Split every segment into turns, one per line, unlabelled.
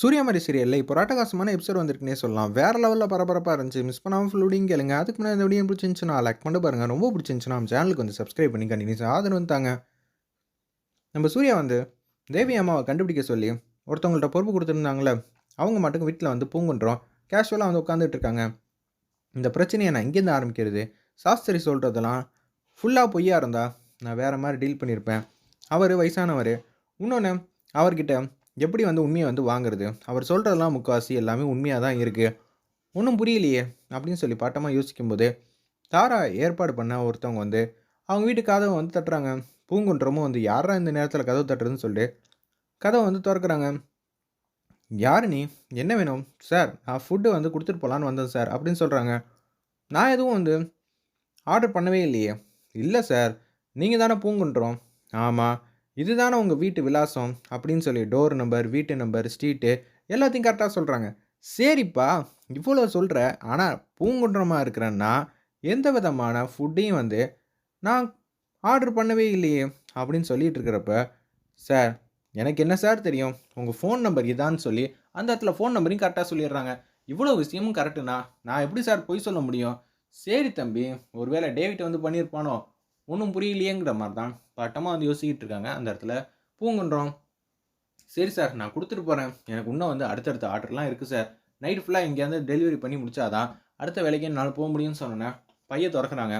சூரியமரி சீரியலில் இப்போ ராட்டகாசமான எபிசோட் வந்திருக்குனே சொல்லலாம். வேறு லெவலில் பரபரப்பாக இருந்துச்சு. மிஸ் பண்ணாமல் ஃபுல்லோடையும் கேளுங்க. அதுக்கு முன்னாடி இந்த வீடியோ பிடிச்சிருந்துச்சுன்னா லைக் பண்ணி பாருங்கள் ரொம்ப பிடிச்சிருந்துச்சுன்னா நம்ம சேனலுக்கு வந்து சப்ஸ்கிரைப் பண்ணி கண்டினியூஸ் ஆதரவு தாங்க. நம்ம சூர்யா வந்து தேவி அம்மாவை கண்டுபிடிக்க சொல்லி ஒருத்தவங்கள்ட்ட பொறுப்பு கொடுத்துருந்தாங்களே அவங்க மட்டும் வீட்டில் வந்து பூங்குன்றோம். கேஷுவலாக வந்து உட்காந்துட்டு இருக்காங்க. இந்த பிரச்சனையை நான் இங்கேருந்து ஆரம்பிக்கிறது சாஸ்திரி சொல்கிறதெல்லாம் ஃபுல்லாக பொய்யா இருந்தால் நான் வேறு மாதிரி டீல் பண்ணியிருப்பேன் அவர் வயசானவர். இன்னொன்று அவர்கிட்ட எப்படி வந்து உண்மையை வந்து வாங்குறது? அவர் சொல்கிறதெல்லாம் முக்காசி எல்லாமே உண்மையாக தான் இருக்குது ஒன்றும் புரியலையே அப்படின்னு சொல்லி பாட்டமாக யோசிக்கும்போது தாரா ஏற்பாடு பண்ண ஒருத்தவங்க வந்து அவங்க வீட்டு கதவை வந்து தட்டுறாங்க. பூங்குன்றமும் வந்து யாரா இந்த நேரத்தில் கதவு தட்டுறதுன்னு சொல்லிட்டு கதவை வந்து திறக்கிறாங்க. யார் நீ? என்ன வேணும்? சார் நான் ஃபுட்டு வந்து கொடுத்துட்டு போகலான்னு வந்தேன் சார் அப்படின்னு சொல்கிறாங்க நான் எதுவும் வந்து ஆர்டர் பண்ணவே இல்லையே. இல்லை சார். நீங்கள் தானே பூங்குன்றோம். ஆமாம் இதுதானே உங்கள் வீட்டு விலாசம் அப்படின்னு சொல்லி டோர் நம்பர் வீட்டு நம்பர் ஸ்ட்ரீட்டு எல்லாத்தையும் கரெக்டாக சொல்கிறாங்க சரிப்பா இவ்வளோ சொல்கிற ஆனால் பூங்குன்றமாக இருக்கிறேன்னா எந்த விதமான ஃபுட்டையும் வந்து நான் ஆர்டர் பண்ணவே இல்லையே அப்படின்னு சொல்லிட்டு இருக்கிறப்ப சார் எனக்கு என்ன சார் தெரியும்? உங்கள் ஃபோன் நம்பர் இதான்னு சொல்லி அந்த இடத்துல ஃபோன் நம்பரையும் கரெக்டாக சொல்லிடுறாங்க. இவ்வளோ விஷயமும் கரெக்டுண்ணா நான் எப்படி சார் பொய் சொல்ல முடியும்? சரி தம்பி ஒருவேளை டேவிட் வந்து பண்ணியிருப்பானோ? ஒன்றும் புரியலையேங்கிற மாதிரி தான் பட்டமாக வந்து யோசிக்கிட்டு இருக்காங்க. அந்த இடத்துல பூங்குன்றோம். சரி சார் நான் கொடுத்துட்டு போகிறேன் எனக்கு இன்னும் வந்து அடுத்தடுத்த ஆர்டர்லாம் இருக்குது சார். நைட் ஃபுல்லாக எங்கேயாவது டெலிவரி பண்ணி முடிச்சாதான் அடுத்த வேலைக்கு என்னால் போக முடியும்னு சொன்னேன் பையை திறக்கிறாங்க.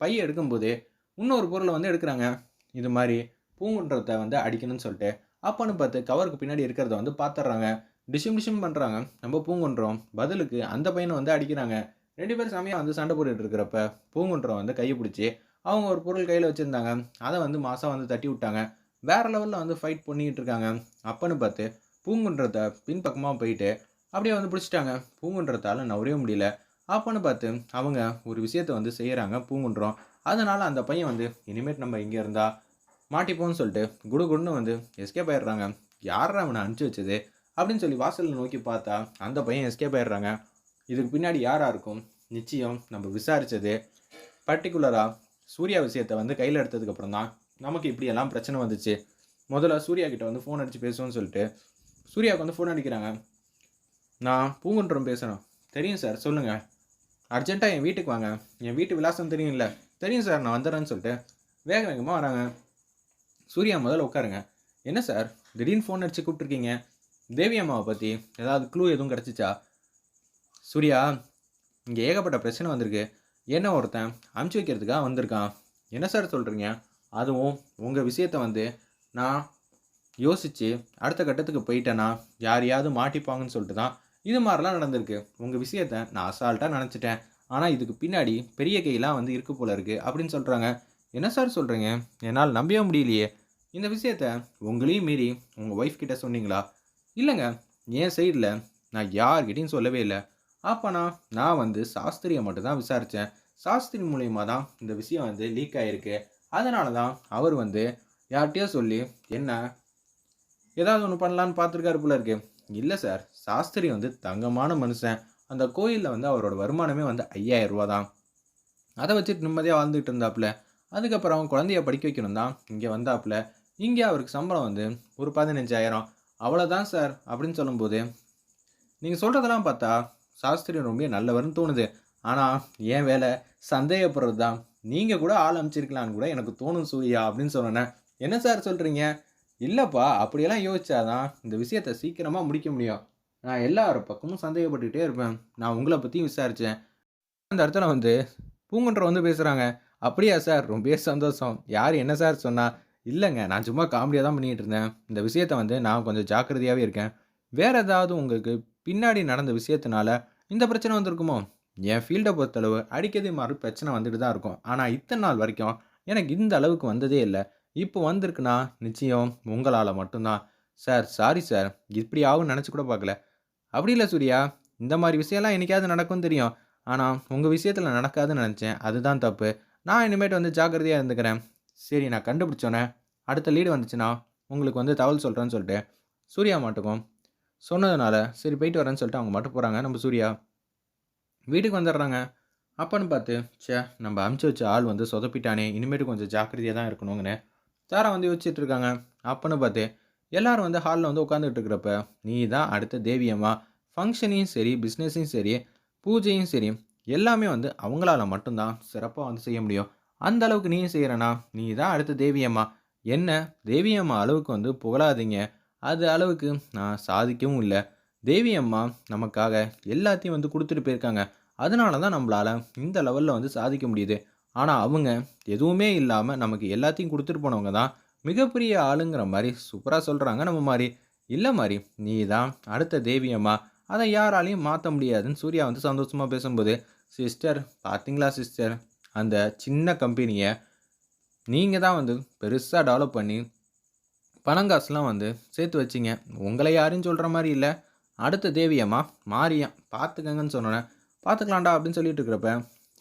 பையை எடுக்கும்போது இன்னொரு பொருளை வந்து எடுக்கிறாங்க. இது மாதிரி பூங்குன்றத்தை வந்து அடிக்கணும்னு சொல்லிட்டு அப்பன்னு பார்த்து கவருக்கு பின்னாடி இருக்கிறத வந்து பார்த்துட்றாங்க டிஷிம் டிஷிம் பண்ணுறாங்க நம்ம பூங்குன்றோம். பதிலுக்கு அந்த பையனை வந்து அடிக்கிறாங்க. ரெண்டு பேரும் சமயம் வந்து சண்டை போட்டுட்டு இருக்கிறப்ப பூங்குன்றம் வந்து கையை பிடிச்சி அவங்க ஒரு பொருள் கையில் வச்சுருந்தாங்க. அதை வந்து மாதம் வந்து தட்டி விட்டாங்க. வேறு லெவலில் வந்து ஃபைட் பண்ணிக்கிட்டு இருக்காங்க. அப்பன்னு பார்த்து பூங்குன்றத்தை பின்பக்கமாக போயிட்டு அப்படியே வந்து பிடிச்சிட்டாங்க. பூங்குன்றத்தால் நவரவே முடியல. அப்பன்னு பார்த்து அவங்க ஒரு விஷயத்த வந்து செய்கிறாங்க பூங்குன்றோம். அதனால் அந்த பையன் வந்து இனிமேட் நம்ம இங்கே இருந்தால் மாட்டிப்போன்னு சொல்லிட்டு குடு குடுன்னு வந்து எஸ்கேப் ஆயிடுறாங்க. யாரா அவனை அனுப்பிச்சி வச்சது? அப்படின்னு சொல்லி வாசலில் நோக்கி பார்த்தா அந்த பையன் எஸ்கேப் ஆயிடுறாங்க. இதுக்கு பின்னாடி யாராக இருக்கும்? நிச்சயம் நம்ம விசாரித்தது பர்டிகுலராக சூர்யா விஷயத்தை வந்து கையில் எடுத்ததுக்கப்புறம் தான் நமக்கு இப்படியெல்லாம் பிரச்சனை வந்துச்சு. முதல்ல சூர்யா கிட்ட வந்து ஃபோன் அடித்து பேசுவோம்னு சொல்லிட்டு சூர்யாவுக்கு வந்து ஃபோன் அடிக்கிறாங்க. நான் பூங்குன்றம் பேசணும். தெரியும் சார் சொல்லுங்கள் அர்ஜென்ட்டாக என் வீட்டுக்கு வாங்க. என் வீட்டு விலாசம் தெரியும்ல தெரியும் சார் நான் வந்துடுறேன்னு சொல்லிட்டு வேக வேகமாக வராங்க. சூர்யா முதல்ல உட்காருங்க. என்ன சார் திடீர்னு ஃபோன் அடித்து கூப்பிட்ருக்கீங்க தேவி அம்மாவை பற்றி ஏதாவது க்ளூ எதுவும் கிடச்சிச்சா? சூர்யா இங்கே ஏகப்பட்ட பிரச்சனை வந்திருக்கு. என்ன ஒருத்தன் அமுச்சு வைக்கிறதுக்காக வந்திருக்கான்? என்ன சார் சொல்கிறீங்க அதுவும் உங்கள் விஷயத்தை வந்து நான் யோசித்து அடுத்த கட்டத்துக்கு போயிட்டேன்னா யாரையாவது மாட்டிப்பாங்கன்னு சொல்லிட்டு தான் இது மாதிரிலாம் நடந்திருக்கு. உங்கள் விஷயத்த நான் அசால்ட்டாக நினச்சிட்டேன். ஆனால் இதுக்கு பின்னாடி பெரிய கையெல்லாம் வந்து இருக்கு போல இருக்குது அப்படின்னு சொல்கிறாங்க என்ன சார் சொல்கிறீங்க என்னால் நம்பவே முடியலையே. இந்த விஷயத்த உங்களையும் மீறி உங்கள் ஒய்ஃப் கிட்டே சொன்னீங்களா? இல்லைங்க. என் சைடில் நான் யார்கிட்டையும் சொல்லவே இல்லை. அப்போனா நான் வந்து சாஸ்திரியை மட்டும் தான் விசாரித்தேன் சாஸ்திரி மூலயமா தான் இந்த விஷயம் வந்து லீக் ஆகிருக்கு அதனால தான் அவர் வந்து யார்கிட்டயோ சொல்லி என்ன? ஏதாவது ஒன்று பண்ணலான்னு பார்த்துருக்காரு போல இருக்கு. இல்லை சார். சாஸ்திரி வந்து தங்கமான மனுஷன். அந்த கோயிலில் வந்து அவரோட வருமானமே வந்து ஐயாயிரம் ரூபா தான். அதை வச்சுட்டு நிம்மதியாக வாழ்ந்துட்டு இருந்தாப்புல. அதுக்கப்புறம் அவன் குழந்தைய படிக்க வைக்கணும் தான் இங்கே வந்தாப்புல. இங்கே அவருக்கு சம்பளம் வந்து ஒரு பதினஞ்சாயிரம். அவ்வளோதான் சார் அப்படின்னு சொல்லும்போது நீங்கள் சொல்கிறதெல்லாம் பார்த்தா சாஸ்திரி ரொம்ப நல்லவர்னு தோணுது. ஆனால் என் வேலை? சந்தேகப்படுறது தான் நீங்கள் கூட ஆள் அமைச்சிருக்கலான்னு கூட எனக்கு தோணும் சூர்யா அப்படின்னு சொன்னேன். என்ன சார் சொல்கிறீங்க இல்லைப்பா அப்படியெல்லாம் யோசிச்சாதான் இந்த விஷயத்த சீக்கிரமாக முடிக்க முடியும். நான் எல்லார் பக்கமும் சந்தேகப்பட்டுக்கிட்டே இருப்பேன். நான் உங்களை பற்றியும் விசாரித்தேன் அந்த இடத்துல வந்து பூங்குன்றம் வந்து பேசுகிறாங்க அப்படியா சார் ரொம்ப சந்தோஷம். யார் என்ன சார் சொன்னால் இல்லைங்க நான் சும்மா காமெடியாக தான் பண்ணிகிட்டு இருந்தேன். இந்த விஷயத்த வந்து நான் கொஞ்சம் ஜாக்கிரதையாகவே இருக்கேன். வேறு ஏதாவது உங்களுக்கு பின்னாடி நடந்த விஷயத்தினால இந்த பிரச்சனை வந்திருக்குமோ? என் ஃபீல்டை பொறுத்தளவு அடிக்கடி மாதிரி பிரச்சனை வந்துட்டு தான் இருக்கும். ஆனால் இத்தனை நாள் வரைக்கும் எனக்கு இந்த அளவுக்கு வந்ததே இல்லை. இப்போ வந்திருக்குன்னா நிச்சயம் உங்களால் மட்டும்தான். Sir sorry sir. இப்படி நினச்சி கூட பார்க்கல. அப்படி இல்லை சூர்யா. இந்த மாதிரி விஷயம்லாம் என்றைக்காவது நடக்கும் தெரியும். ஆனால் உங்கள் விஷயத்தில் நடக்காதுன்னு நினச்சேன். அதுதான் தப்பு. நான் இனிமேட்டு வந்து ஜாக்கிரதையாக இருந்துக்கிறேன். சரி நான் கண்டுபிடிச்சோன்னே அடுத்த லீடு வந்துச்சுன்னா உங்களுக்கு வந்து தகவல் சொல்கிறேன்னு சொல்லிட்டு சூர்யா மாட்டுக்கும். சொன்னதுனால சரி போயிட்டு வரேன்னு சொல்லிட்டு அவங்க மட்டும் போகிறாங்க நம்ம சூர்யா வீட்டுக்கு வந்துடுறாங்க. அப்பன்னு பார்த்து ச்சே நம்ம அமுச்சு வச்ச ஆள் வந்து சொதப்பிட்டானே. இனிமேட்டு கொஞ்சம் ஜாக்கிரதையாக தான் இருக்கணுங்கன்னு தாரா வந்து யோசிச்சுட்டு இருக்காங்க. அப்பன்னு பார்த்து எல்லாரும் வந்து ஹாலில் வந்து உட்காந்துட்டு இருக்கிறப்ப நீ தான் அடுத்த தேவியம்மா. ஃபங்க்ஷனையும் சரி பிஸ்னஸையும் சரி பூஜையும் சரி எல்லாமே வந்து அவங்களால மட்டும்தான் சிறப்பாக வந்து செய்ய முடியும். அந்த அளவுக்கு நீயும் செய்கிறனா நீ தான் அடுத்த தேவியம்மா. என்ன? தேவியம்மா அளவுக்கு வந்து புகழாதீங்க. அது அளவுக்கு நான் சாதிக்கவும் இல்லை. தேவி அம்மா நமக்காக எல்லாத்தையும் வந்து கொடுத்துட்டு போயிருக்காங்க. அதனால தான் நம்மளால் இந்த லெவலில் வந்து சாதிக்க முடியுது. ஆனால் அவங்க எதுவுமே இல்லாமல் நமக்கு எல்லாத்தையும் கொடுத்துட்டு போனவங்க தான் மிகப்பெரிய ஆளுங்கிற மாதிரி சூப்பராக சொல்கிறாங்க நம்ம மாதிரி. இல்லை மாதிரி நீ தான் அடுத்த தேவியம்மா அதை யாராலையும் மாற்ற முடியாதுன்னு சூர்யா வந்து சந்தோஷமாக பேசும்போது சிஸ்டர் பார்த்தீங்களா சிஸ்டர்? அந்த சின்ன கம்பெனியை நீங்கள் தான் வந்து பெருசாக டெவலப் பண்ணி பணங்காசுலாம் வந்து சேர்த்து வச்சிங்க. உங்களை யாரும் சொல்கிற மாதிரி இல்லை. அடுத்த தேவியம்மா மாரியா பார்த்துக்கங்கன்னு சொன்னேன் பார்த்துக்கலாம்டா அப்படின்னு சொல்லிட்டு இருக்கிறப்ப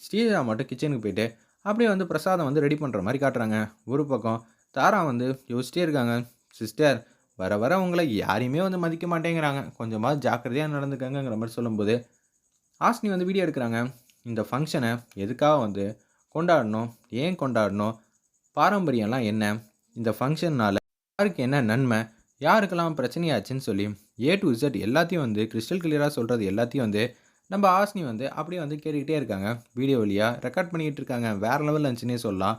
ஸ்ரீஜா மட்டும் கிச்சனுக்கு போயிட்டு அப்படியே வந்து பிரசாதம் வந்து ரெடி பண்ணுற மாதிரி காட்டுறாங்க. ஒரு பக்கம் தாரா வந்து யோசிச்சிட்டே இருக்காங்க. சிஸ்டர் வர வர உங்களை யாரையுமே வந்து மதிக்க மாட்டேங்கிறாங்க. கொஞ்சமாக ஜாக்கிரதையாக நடந்துக்கங்கிற மாதிரி சொல்லும்போது ஆஸ்னி வந்து வீடியோ எடுக்கிறாங்க. இந்த ஃபங்க்ஷனை எதுக்காக வந்து கொண்டாடணும்? ஏன் கொண்டாடணும்? பாரம்பரியம்லாம் என்ன? இந்த ஃபங்க்ஷன்னால் யாருக்கு என்ன நன்மை? யாருக்கெல்லாம் பிரச்சனையாச்சுன்னு சொல்லி ஏ டு இசட் எல்லாத்தையும் வந்து கிறிஸ்டல் கிளியராக சொல்கிறது எல்லாத்தையும் வந்து நம்ம ஆஸ்னி வந்து அப்படியே வந்து கேட்டுக்கிட்டே இருக்காங்க. வீடியோ வழியாக ரெக்கார்ட் பண்ணிக்கிட்டு இருக்காங்க. வேறு லெவலில் இருந்துச்சுன்னே சொல்லலாம்.